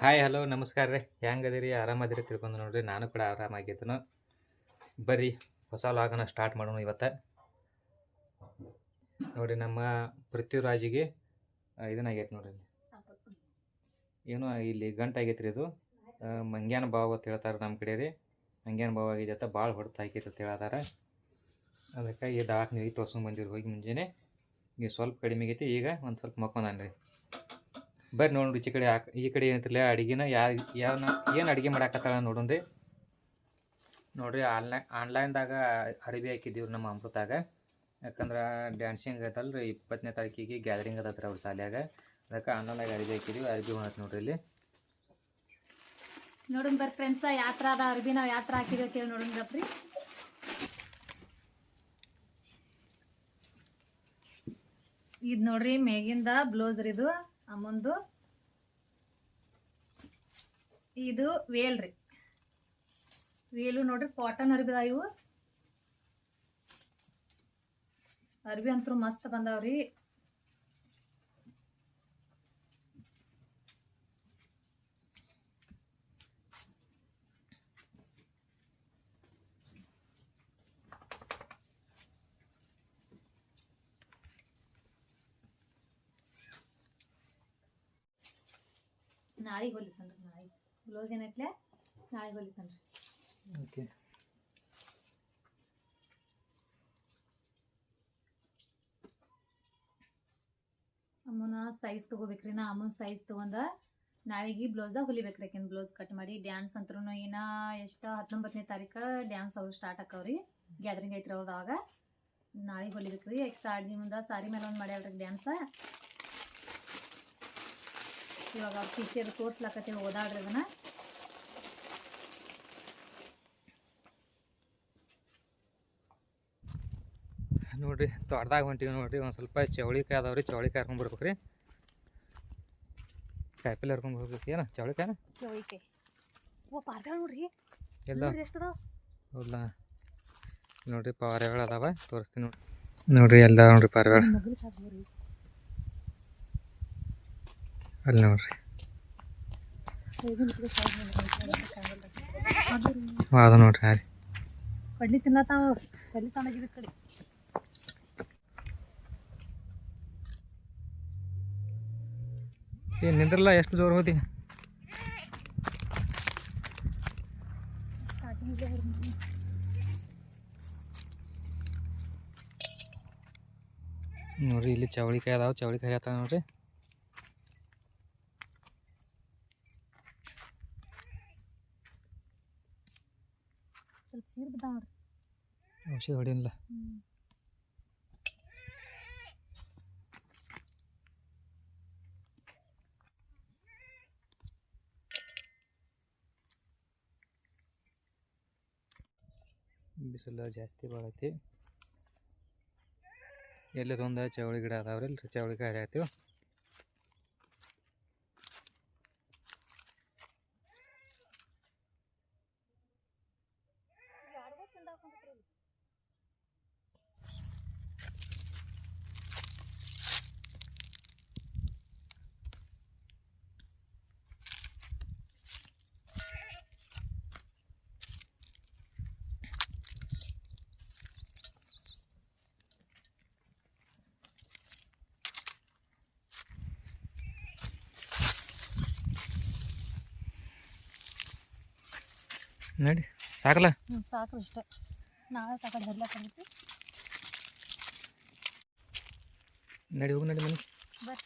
Hi hello ನಮಸ್ಕಾರ ರೀ. ಹೆಂಗದಿರಿ ಆರಾಮದಿರಿ ತಿಳ್ಕೊಂಡು ನೋಡ್ರಿ. ನಾನು ಕೂಡ ಆರಾಮಾಗಿದ್ದನು ಬರ್ರಿ, ಹೊಸ ಲಾಗನ ಸ್ಟಾರ್ಟ್ ಮಾಡೋಣ ಇವತ್ತು. ನೋಡಿ ನಮ್ಮ ಪೃಥ್ವಿರಾಜಿಗೆ ಇದನ್ನಾಗೈತೆ ನೋಡ್ರಿ ಏನೋ ಇಲ್ಲಿ ಗಂಟು ಆಗೈತೆ ರೀ ಇದು. ಮಂಗ್ಯಾನ ಭಾವ ಅಂತ ಹೇಳ್ತಾರೆ ನಮ್ಮ ಕಡೆ ರೀ. ಮಂಗ್ಯಾನ ಭಾವ ಆಗಿದೆ ಭಾಳ ಹೊಡೆತ ಆಗೈತೆ ಅಂತ ಹೇಳ್ತಾರ ಅದಕ್ಕೆ ಈ ಡಾಕ್ಟ್ರ್ ನೀರು ತೋರ್ಸ್ಕೊಂಡು ಬಂದಿರಿ ಹೋಗಿ ಮುಂಜಾನೆ. ಈಗ ಸ್ವಲ್ಪ ಕಡಿಮೆ ಆಗೈತಿ. ಈಗ ಒಂದು ಸ್ವಲ್ಪ ಮಕ್ಕೊಂಡಾನ ರೀ ಬರ್ರಿ ನೋಡಿ ಈ ಕಡೆ ಹಾಕಿ, ಈ ಕಡೆ ಏನಂತಿಲ್ಲ ಅಡುಗೆನ ಯಾ ಯಾವ ಏನು ಅಡುಗೆ ಮಾಡಾಕತ್ತಾಳ ನೋಡೋಣ್ರಿ. ನೋಡ್ರಿ ಆನ್ಲೈನ್ ಆನ್ಲೈನ್ದಾಗ ಅರಿವಿ ಹಾಕಿದ್ದೀವಿ ನಮ್ಮ ಅಮೃತಾಗ. ಯಾಕಂದ್ರೆ ಡ್ಯಾನ್ಸಿಂಗ್ ಅದಲ್ರಿ ಇಪ್ಪತ್ತನೇ ತಾರೀಕಿಗೆ ಗ್ಯಾದರಿಂಗ್ ಅದತ್ರಿ ಅವ್ರ ಶಾಲ್ಯಾಗ. ಅದಕ್ಕೆ ಆನ್ಲೈನಾಗ ಅರಿವಿ ಹಾಕಿದ್ದೀವಿ ಅರಿವಿ ಹೊಣತ್ ನೋಡ್ರಿ ಇಲ್ಲಿ. ನೋಡೋಣ ಬರ್ರಿ ಫ್ರೆಂಡ್ಸ ಯಾತ್ರ ಅದ ಅರ್ಬಿ ನಾವು ಯಾತ್ರ ಹಾಕಿದ್ವಿ ಅಂತ ಹೇಳಿ ನೋಡೋಣ ಬರ್ರಿ. ಇದು ನೋಡ್ರಿ ಮೇಗಿಂದ ಬ್ಲೌಸ್ ರೀ ಇದು. ಅಮ್ಮಂದು ಇದು ವೇಲ್ ರೀ. ವೇಲು ನೋಡ್ರಿ ಕಾಟನ್ ಅರ್ಬಿ ಅದಾವ ಇವು. ಅರ್ಬಿ ಅಂತೂ ಮಸ್ತ್ ಬಂದಾವ್ರಿ. ನಾಳೆಗೆ ಹೊಲಿತಾನ್ರಿ ನಾಳೆ ಬ್ಲೌಸ್ ಏನೈತ್ಲೆ ನಾಳೆಗೆ ಹೊಲಿತಾನ್ರಿ ಓಕೆ. ಅಮ್ಮನ ಸೈಜ್ ತೊಗೋಬೇಕ್ರಿ ನಾ ಅಮ್ಮನ ಸೈಜ್ ತೊಗೊಂಡ ನಾಳೆಗೆ ಬ್ಲೌಸ ಹೊಲಿಬೇಕ್ರಿ ಆಕಿನ ಬ್ಲೌಸ್ ಕಟ್ ಮಾಡಿ. ಡ್ಯಾನ್ಸ್ ಅಂತರೂ ಏನ ಎಷ್ಟು ಹತ್ತೊಂಬತ್ತನೇ ತಾರೀಕು ಡ್ಯಾನ್ಸ್ ಅವ್ರು ಸ್ಟಾರ್ಟ್ ಆಕವ್ರಿ ಗ್ಯಾದರಿಂಗ್ ಐತ್ರಿ ಅವ್ರದ್ದು ಅವಾಗ. ನಾಳೆಗೆ ಹೊಲಿಬೇಕ್ರಿ. ಎಕ್ಸ್ ಸಾಡಿ ಮುಂದೆ ಸಾರಿ ಮೇಲೆ ಒಂದು ಮಾಡ್ಯಾಳ್ರಿ ಡ್ಯಾನ್ಸ ಇವಾಗ ಟೀಚರ್ ತೋರ್ಸ್ಲಕತ್ತೀವಿ ಓದಾಡ್ರಿ ಅದನ್ನ. ನೋಡ್ರಿ ತೋಟದಾಗ ಹೊಂಟಿವಿ ನೋಡ್ರಿ ಒಂದು ಸ್ವಲ್ಪ ಚೌಳಿಕಾಯಿ ಅದಾವ್ರಿ ಚೌಳಿಕಾಯಿ ಹರ್ಕೊಂಡ್ ಬರ್ಬೇಕ್ರಿ ಕಾಯಿಪಲ್ಲೆ ಹರ್ಕೊಂಡ್ ಬರ್ಬೇಕು ಏನ ಚೌಳಿಕಾಯಿ. ಚೌಳಿಕೆ ಓ ಪಾರ್ಗಳ ನೋಡ್ರಿ. ಎಲ್ಲ? ನೋಡ್ರಿ ಅದಾವ. ತೋರಿಸ್ತೀನಿ ನೋಡ್ರಿ. ನೋಡ್ರಿ ಎಲ್ಲ ನೋಡ್ರಿ ಸಾಕ್ಬೋರಿ ಅಲ್ಲಿ ನೋಡ್ರಿ. ಅದ ನೋಡ್ರಿ ಹಾರಿ ಕಡ್ಲಿ ತಿನ್ನತಾವ ಕಡ್ಲಿ ತಣ್ಣಗಿದ ಕಡೆ. ಏ ನಿಂದ್ರಲ್ಲ ಎಷ್ಟು ಜೋರು ಹೋದಿ? ನೋಡ್ರಿ ಇಲ್ಲಿ ಚವಳಿಕಾಯಿ ಅದಾವ ಚವಳಿಕಾಯಿ ಹತ್ತ ನೋಡ್ರಿ. ಸ್ವಲ್ಪ ಸೀರ್ ಬಿದ್ದಾವ ಔಷಧಿ ಹೊಡಿಲ್ಲ ಬಿಸಿಲು ಜಾಸ್ತಿ ಬಾಳೈತಿ. ಎಲ್ಲರೊಂದು ಚವಳಿ ಗಿಡ ಅದಾವ್ರಿ? ಚವಳಿ ಕಾಯಿ ಹರಿಯಾತೀವಿ ನೋಡಿ. ಸಾಕಲ್ಲ ಹ್ಞೂ ಸಾಕು ಇಷ್ಟ. ನಾಳೆ ತಗೊಂಡು ಬರ್ಲಕ್ಕ ನಡಿ ಹೋಗಿ ನಡಿ ಮನೆ ಬರ್ರಿ.